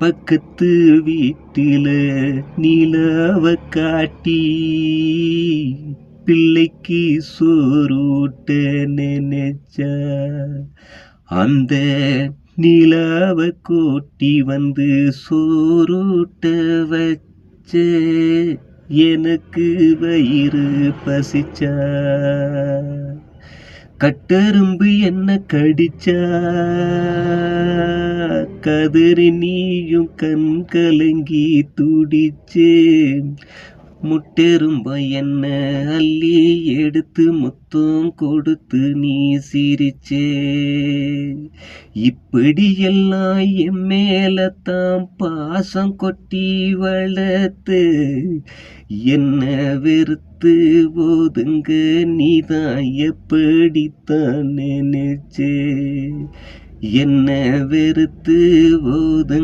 பக்கத்து வீட்டில நிலவ காட்டி பிள்ளைக்கு சோறூட்ட நினைச்சா அந்த நிலாவ கூட்டி வந்து சோறூட்ட வச்ச எனக்கு வயிறு பசிச்சா. கட்டரும்பு என்ன கடிச்சா? கதறி நீயும் கண் கலங்கி துடிச்சே முட்டெரும்ப என்ன அள்ளி எடுத்து முத்தம் கொடுத்து நீ சிரிச்சே இப்படியெல்லாம் என் மேல தாம் பாசம் கொட்டி வளர்த்து என்ன வெறுத்து போதுங்க நீதான் எப்படித்தான் நினைச்சு? என்ன வெறுத்து போதுங்க